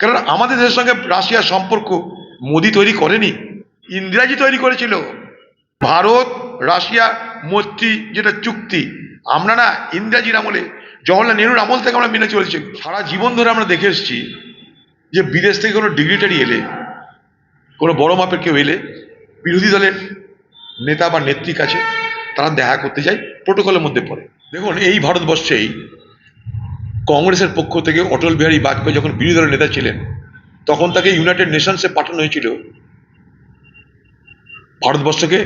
কারণ আমাদের দেশের সঙ্গে রাশিয়ার সম্পর্ক মোদি তৈরি করেনি, ইন্দিরাজি তৈরি করেছিল, ভারত, রাশিয়া, মৈত্রী যেটা চুক্তি, আমরা না ইন্দিরাজির আমলে জওয়াহরলাল নেহরুর আমল থেকে আমরা মেনে চলছি। সারা জীবন ধরে আমরা দেখে এসেছি যে বিদেশ থেকে কোনো ডিগ্রিটারি এলে, কোনো বড় মাপের কেউ এলে, বিরোধী দলের নেতা বা নেত্রীর কাছে তারা দেখা করতে যায় প্রোটোকলের মধ্যে পড়ে। দেখুন, এই ভারতবর্ষেই কংগ্রেসের পক্ষ থেকে অটল বিহারী বাজপেয়ী যখন বিরোধী দলের নেতা ছিলেন, তখন তাকে ইউনাইটেড নেশনসে পাঠানো হয়েছিল ভারতবর্ষকে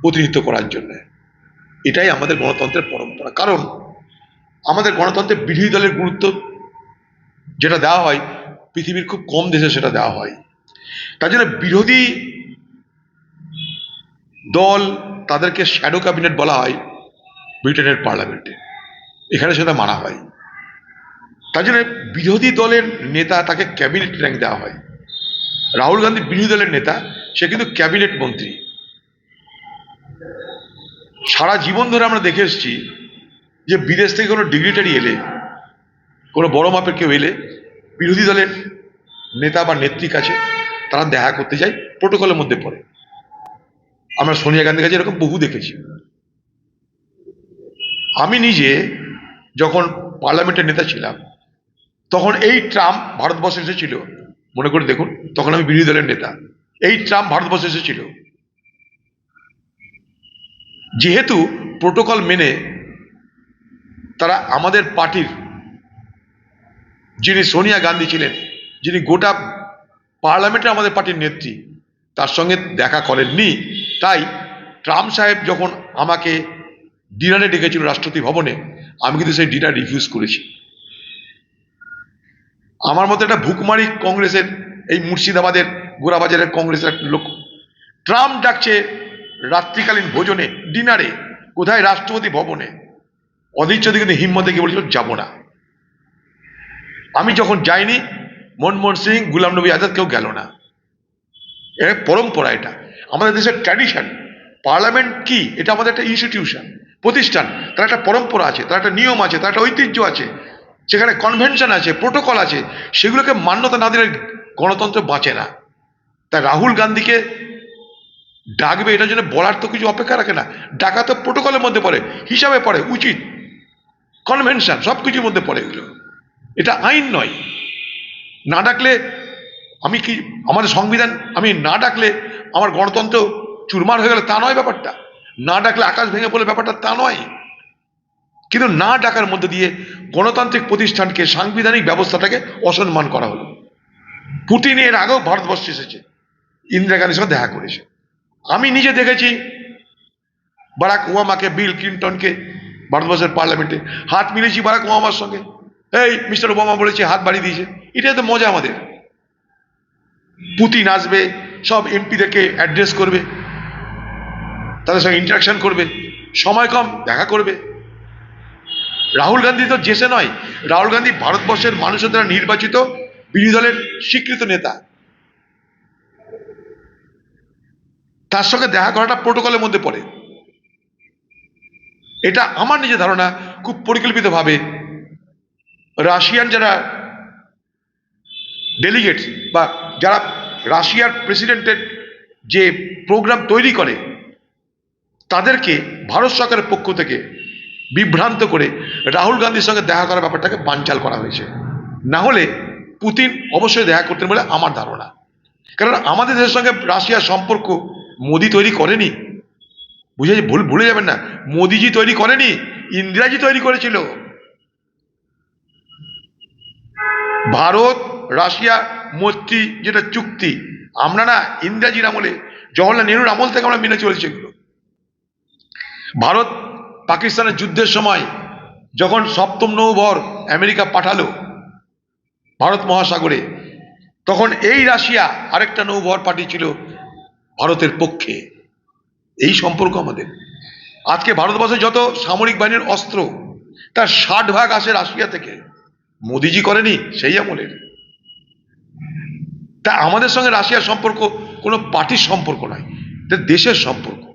প্রতিনিধিত্ব করার জন্য। এটাই আমাদের গণতন্ত্রের পরম্পরা। কারণ আমাদের গণতন্ত্রে বিরোধী দলের গুরুত্ব যেটা দেওয়া হয়, পৃথিবীর খুব কম দেশে সেটা দেওয়া হয়। তার জন্য বিরোধী দল তাদেরকে শ্যাডো ক্যাবিনেট বলা হয় ব্রিটেনের পার্লামেন্টে এখানে সেটা মানা হয়। তার জন্য বিরোধী দলের নেতা তাকে ক্যাবিনেট র্যাঙ্ক দেওয়া হয়। রাহুল গান্ধী বিরোধী দলের নেতা, সে কিন্তু ক্যাবিনেট মন্ত্রী। সারা জীবন ধরে আমরা দেখে এসেছি যে বিদেশ থেকে কোনো ডিগ্রিটারি এলে, কোনো বড় মাপের কেউ এলে, বিরোধী দলের নেতা বা নেত্রীর কাছে তারা দেখা করতে যায় প্রোটোকলের মধ্যে পড়ে। আমরা সোনিয়া গান্ধীর কাছে এরকম বহু দেখেছি। আমি নিজে যখন পার্লামেন্টের নেতা ছিলাম তখন এই ট্রাম্প ভারতবর্ষে এসেছিল। মনে করে দেখুন, তখন আমি বিরোধী দলের নেতা। এই ট্রাম্প ভারতবর্ষে এসেছিল। যেহেতু প্রোটোকল মেনে তারা আমাদের পার্টির যিনি সোনিয়া গান্ধী ছিলেন, যিনি গোটা পার্লামেন্টে আমাদের পার্টির নেত্রী, তার সঙ্গে দেখা করেননি। তাই ট্রাম্প সাহেব যখন আমাকে ডিনারে ডেকেছিল রাষ্ট্রপতি ভবনে, আমি কিন্তু সেই ডিনার রিফিউজ করেছি। আমার মতো একটা ভুকমারি কংগ্রেসের, এই মুর্শিদাবাদের গোড়াবাজারের কংগ্রেসের একটা লোক ট্রাম্প ডাকছে রাত্রিকালীন ভোজনে, ডিনারে, কোথায় রাষ্ট্রপতি ভবনে। অধীর চৌধুরী কিন্তু হিম্মতে গিয়ে বলেছিল, যাব না। আমি যখন যাইনি, মনমোহন সিং, গুলাম নবী আজাদ কেউ গেল না। এটা পরম্পরা এটা। আমাদের দেশের ট্র্যাডিশন, পার্লামেন্ট কি, এটা আমাদের একটা ইনস্টিটিউশন, প্রতিষ্ঠান, তার একটা পরম্পরা আছে, তার একটা নিয়ম আছে, তার একটা ঐতিহ্য আছে। সেখানে কনভেনশন আছে প্রোটোকল আছে, সেগুলোকে মান্যতা না দিলে গণতন্ত্র বাঁচে না। তাই রাহুল গান্ধীকে ডাকবে এটার জন্য বলার তো কিছু অপেক্ষা রাখে না। ডাকা তো প্রোটোকলের মধ্যে পড়ে, হিসাবে পড়ে, উচিত। কনভেনশন সব কিছুর মধ্যে পড়ে এগুলো। এটা আইন নয়। না ডাকলে আমি কি আমাদের সংবিধান, আমি না ডাকলে আমার গণতন্ত্র চুরমার হয়ে গেলে তা নয় ব্যাপারটা। না ডাকলে আকাশ ভেঙে পড়লে ব্যাপারটা তা নয়। কিন্তু না ডাকার মধ্যে দিয়ে গণতান্ত্রিক প্রতিষ্ঠানকে সাংবিধানিক ব্যবস্থাটাকে অসম্মান করা হলো। পুতিন এর আগেও ভারতবর্ষে এসেছে। ইন্দিরা গান্ধীর সঙ্গে দেখা করেছে। আমি নিজে দেখেছি বারাক ওবামাকে, বিল ক্লিন্টনকে, ভারতবর্ষের পার্লামেন্টে। হাত মিলেছি বারাক ওবামার সঙ্গে। এই মিস্টার ওবামা বলেছে, হাত বাড়িয়ে দিয়েছে। এটাই তো মজা আমাদের। পুতিন আসবে, সব এমপিদেরকে অ্যাড্রেস করবে। তাদের সঙ্গে ইন্টারাকশন করবে। সময় কম, দেখা করবে। রাহুল গান্ধী তো জেসে নয়, রাহুল গান্ধী ভারতবর্ষের মানুষের দ্বারা নির্বাচিত বিরোধী দলের স্বীকৃত নেতা। তার সঙ্গে দেখা করাটা প্রোটোকলের মধ্যে পড়ে। এটা আমার নিজের ধারণা, খুব পরিকল্পিতভাবে রাশিয়ান যারা ডেলিগেটস বা যারা রাশিয়ার প্রেসিডেন্টের যে প্রোগ্রাম তৈরি করে, তাদেরকে ভারত সরকারের পক্ষ থেকে বিভ্রান্ত করে রাহুল গান্ধীর সঙ্গে দেখা করার ব্যাপারটাকে বানচাল করা হয়েছে। না হলে পুতিন অবশ্যই দেখা করতেন বলে আমার ধারণা। কারণ আমাদের দেশের সঙ্গে রাশিয়ার সম্পর্ক মোদি তৈরি করেনি। বুঝে ভুল ভুলে যাবেন না। মোদিজি তৈরি করেনি, ইন্দিরাজি তৈরি করেছিল। ভারত, রাশিয়া, মৈত্রী যেটা চুক্তি, আমরা না ইন্দিরাজির আমলে জওয়াহরলাল নেহরুর আমল থেকে আমরা মেনে চলছি এগুলো। ভারত পাকিস্তানের যুদ্ধের সময় যখন সপ্তম নৌবর আমেরিকা পাঠালো ভারত মহাসাগরে, তখন এই রাশিয়া আরেকটা নৌবহর পাঠিয়েছিল ভারতের পক্ষে। এই সম্পর্ক আমাদের। আজকে ভারতবর্ষে যত সামরিক বাহিনীর অস্ত্র, তার ষাট ভাগ আসে রাশিয়া থেকে। মোদিজি করেনি, সেই আমলের। তা আমাদের সঙ্গে রাশিয়ার সম্পর্ক কোনো পার্টির সম্পর্ক নয় দেশের সম্পর্ক।